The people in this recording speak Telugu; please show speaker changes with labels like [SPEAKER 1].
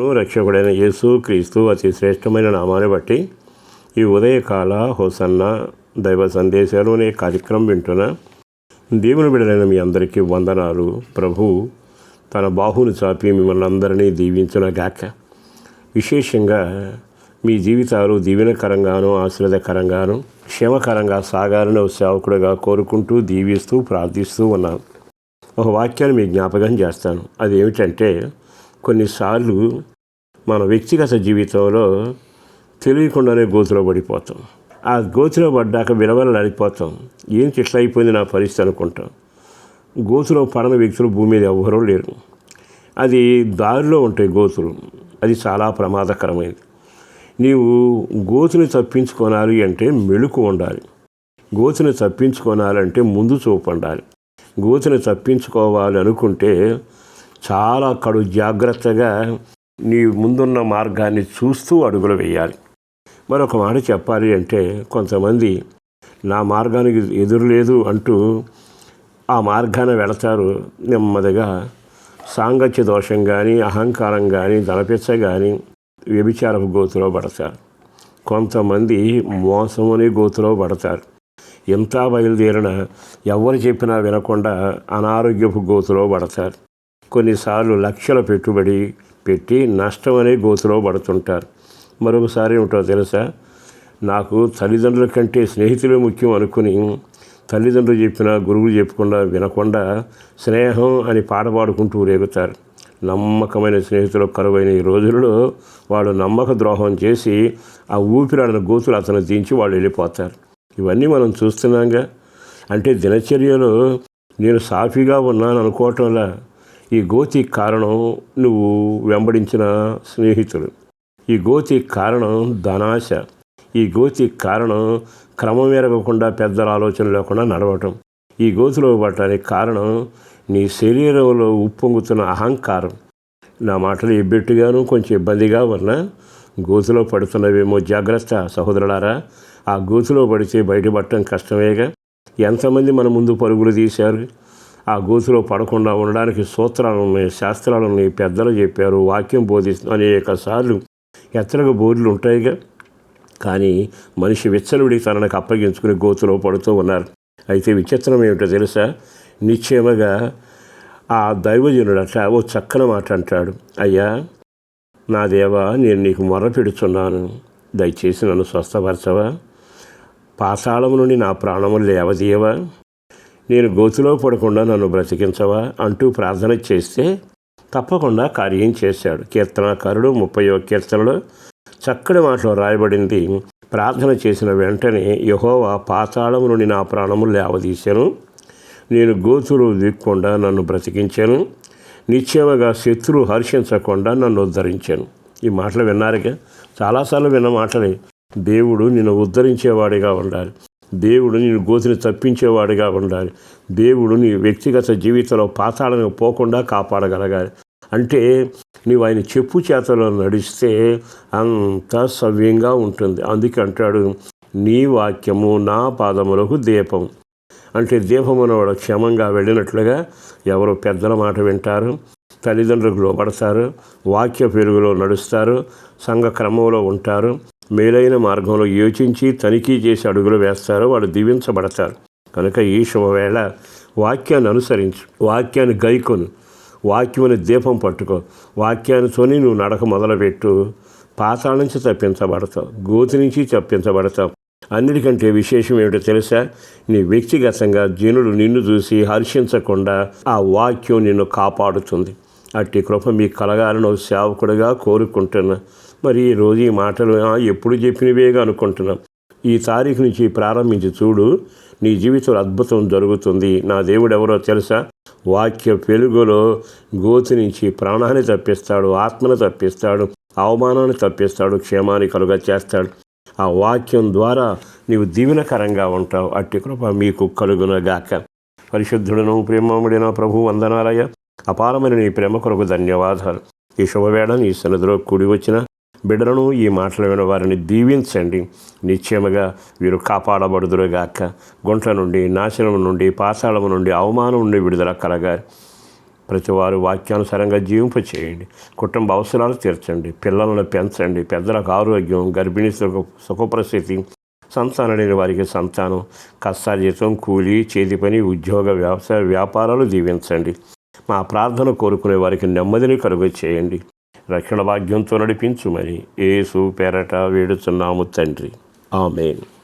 [SPEAKER 1] రక్షకుడైన యేసు క్రీస్తు అతి శ్రేష్టమైన నామాన్ని బట్టి ఈ ఉదయకాల హోసన్న దైవ సందేశాలు అనే కార్యక్రమం వింటున్న దేవుని బిడలైన మీ అందరికీ వందనాలు. ప్రభు తన బాహును చాపి మిమ్మల్ని అందరినీ దీవించిన గాక. విశేషంగా మీ జీవితాలు దీవెనకరంగాను ఆశ్రదకరంగాను క్షేమకరంగా సాగాలని సేవకుడుగా కోరుకుంటూ దీవిస్తూ ప్రార్థిస్తూ ఉన్నాను. ఒక వాక్యాన్ని మీ జ్ఞాపకం చేస్తాను. అది ఏమిటంటే కొన్నిసార్లు మన వ్యక్తిగత జీవితంలో తెలియకుండానే గోతులో పడిపోతాం. ఆ గోతులో పడ్డాక విలవలడిపోతాం ఏంటి ఇట్లా అయిపోయింది నా పరిస్థితి అనుకుంటాం. గోతులో పడని వ్యక్తులు భూమి మీద ఎవ్వరూ లేరు. అది దారిలో ఉంటాయి గోతులు. అది చాలా ప్రమాదకరమైనది. నీవు గోతుని తప్పించుకోనాలి అంటే మెలుకు ఉండాలి. గోతుని తప్పించుకోనాలంటే ముందు చూపు ఉండాలి. గోతుని తప్పించుకోవాలి అనుకుంటే చాలా కడు జాగ్రత్తగా నీ ముందున్న మార్గాన్ని చూస్తూ అడుగులు వేయాలి. మరొక మాట చెప్పాలి అంటే కొంతమంది నా మార్గానికి ఎదురు లేదు అంటూ ఆ మార్గాన వెళతారు. నెమ్మదిగా సాంగత్య దోషం కానీ అహంకారం కానీ దళపిచ్చ కానీ వ్యభిచారపు గోతులో పడతారు. కొంతమంది మోసముని గోతులో పడతారు. ఎంత బయలుదేరినా ఎవరు చెప్పినా వినకుండా అనారోగ్యపు గోతులో పడతారు. కొన్నిసార్లు లక్షల పెట్టుబడి పెట్టి నష్టం అనే గోతులో పడుతుంటారు. మరొకసారి ఏమిటో తెలుసా? నాకు తల్లిదండ్రుల కంటే స్నేహితులే ముఖ్యం అనుకుని తల్లిదండ్రులు చెప్పినా గురువులు చెప్పకుండా వినకుండా స్నేహం అని పాట పాడుకుంటూ రేగుతారు. నమ్మకమైన స్నేహితులు కరువైన ఈ రోజులలో వాడు నమ్మక ద్రోహం చేసి ఆ ఊపిరాడిన గోతులు అతను దించి వాళ్ళు వెళ్ళిపోతారు. ఇవన్నీ మనం చూస్తున్నాంగా. అంటే దినచర్యలో నేను సాఫీగా ఉన్నాను అనుకోవటంలా ఈ గోతి కారణం నువ్వు వెంబడించిన స్నేహితులు ఈ గోతి కారణం ధనాశ. ఈ గోతి కారణం క్రమం ఎరగకుండా పెద్దల ఆలోచన లేకుండా నడవటం. ఈ గోతిలో పడటానికి కారణం నీ శరీరంలో ఉప్పొంగుతున్న అహంకారం. నా మాటలు ఇబ్బెట్టుగాను కొంచెం ఇబ్బందిగా ఉన్నా గోతులో పడుతున్నవేమో జాగ్రత్త సహోదరులారా. ఆ గోతులో పడితే బయటపడటం కష్టమేగా. ఎంతమంది మన ముందు పరుగులు తీశారు? ఆ గోతులో పడకుండా ఉండడానికి సూత్రాలు ఉన్నాయి శాస్త్రాలు ఉన్నాయి. పెద్దలు చెప్పారు వాక్యం బోధిస్తుంది అనేక సార్లు ఎత్తరగ బోర్లు ఉంటాయిగా కానీ మనిషి విచ్చలుడి తనకు అప్పగించుకుని గోతులో పడుతూ ఉన్నారు. అయితే విచిత్రం ఏమిటో తెలుసా? నిశ్చయముగా ఆ దైవజనుడు అట్లా ఓ చక్కని మాట అంటాడు. అయ్యా నా దేవా నేను నీకు మొర్ర పెడుచున్నాను. దయచేసి నన్ను స్వస్థపరచవా. పాతాళం నుండి నా ప్రాణములు లేవదీయవా? నేను గోతులో పడకుండా నన్ను బ్రతికించవా అంటూ ప్రార్థన చేస్తే తప్పకుండా కార్యం చేశాడు. కీర్తనాకారుడు ముప్పై కీర్తనలో చక్కటి మాటలో రాయబడింది. ప్రార్థన చేసిన వెంటనే యహోవా పాతాళం నుండి నా ప్రాణము లేవదీశాను. నేను గోతులు దిక్కుండా నన్ను బ్రతికించాను. నిశ్చయముగా శత్రువు హర్షించకుండా నన్ను ఉద్ధరించాను. ఈ మాటలు విన్నారుగా? చాలాసార్లు విన్న మాటలే. దేవుడు నిన్ను ఉద్ధరించేవాడిగా ఉండాలి. దేవుడు నేను గోతిని తప్పించేవాడిగా ఉండాలి. దేవుడు నీ వ్యక్తిగత జీవితంలో పాతాళను పోకుండా కాపాడగలగాలి. అంటే నీవు ఆయన చెప్పు చేతలో నడిస్తే అంత సవ్యంగా ఉంటుంది. అందుకే అంటాడు నీ వాక్యము నా పాదములకు దీపం. అంటే దీపమునవాడు క్షమంగా వెళ్ళినట్లుగా ఎవరు పెద్దల మాట వింటారు తల్లిదండ్రులకు లోపడతారు వాక్య పెరుగులో నడుస్తారు సంఘ క్రమంలో ఉంటారు. మేలైన మార్గంలో యోచించి తనిఖీ చేసి అడుగులు వేస్తారో వాళ్ళు దీవించబడతారు. కనుక ఈ శుభవేళ వాక్యాన్ని అనుసరించు వాక్యాన్ని గైకొను. వాక్యముని దీపం పట్టుకో. వాక్యానితోని నువ్వు నడక మొదలుపెట్టు. పాతాళ నుంచి తప్పించబడతావు. గోతి నుంచి తప్పించబడతావు. అన్నిటికంటే విశేషం ఏమిటో తెలుసా? నీ వ్యక్తిగతంగా జనుడు నిన్ను చూసి హర్షించకుండా ఆ వాక్యం నిన్ను కాపాడుతుంది. అట్టి కృప మీకు కలగాలని సేవకుడిగా కోరుకుంటున్నా. మరి ఈ రోజు ఈ మాటలు ఎప్పుడు చెప్పినవేగా అనుకుంటున్నాం. ఈ తారీఖు నుంచి ప్రారంభించి చూడు నీ జీవితంలో అద్భుతం జరుగుతుంది. నా దేవుడు ఎవరో తెలుసా? వాక్య పెలుగులో గోతి నుంచి ప్రాణాన్ని తప్పిస్తాడు ఆత్మను తప్పిస్తాడు అవమానాన్ని తప్పిస్తాడు క్షేమాన్ని కలుగ చేస్తాడు. ఆ వాక్యం ద్వారా నీవు దీవెనకరంగా ఉంటావు. అట్టి కృప మీకు కలుగునగాక. పరిశుద్ధుడను ప్రేమముడిన ప్రభు వందనాలయ అపారమైన నీ ప్రేమ కొరకు ధన్యవాదాలు. ఈ శుభవేళ నీ సన్నిధిలో కూడి వచ్చిన బిడ్డలను ఈ మాటలు విన వారిని దీవించండి. నిశ్చయముగా వీరు కాపాడబడుదురుగాక. గుంట్ల నుండి నాశనం నుండి పాతాళము నుండి అవమానం నుండి విడుదల కలగాలి. ప్రతివారు వాక్యానుసారంగా జీవింప చేయండి. కుటుంబ అవసరాలు తీర్చండి. పిల్లలను పెంచండి. పెద్దలకు ఆరోగ్యం గర్భిణీ సుఖ సుఖప్రస్థితి సంతానం లేని వారికి సంతానం కష్టార్జితం కూలీ చేతి పని ఉద్యోగ వ్యవసాయ వ్యాపారాలు దీవించండి. మా ప్రార్థన కోరుకునే వారికి నెమ్మదిని కలుగ చేయండి రక్షణ భాగ్యంతో నడిపించుమని ఏసు పేరట వేడుచున్నాము తండ్రి. ఆమెను.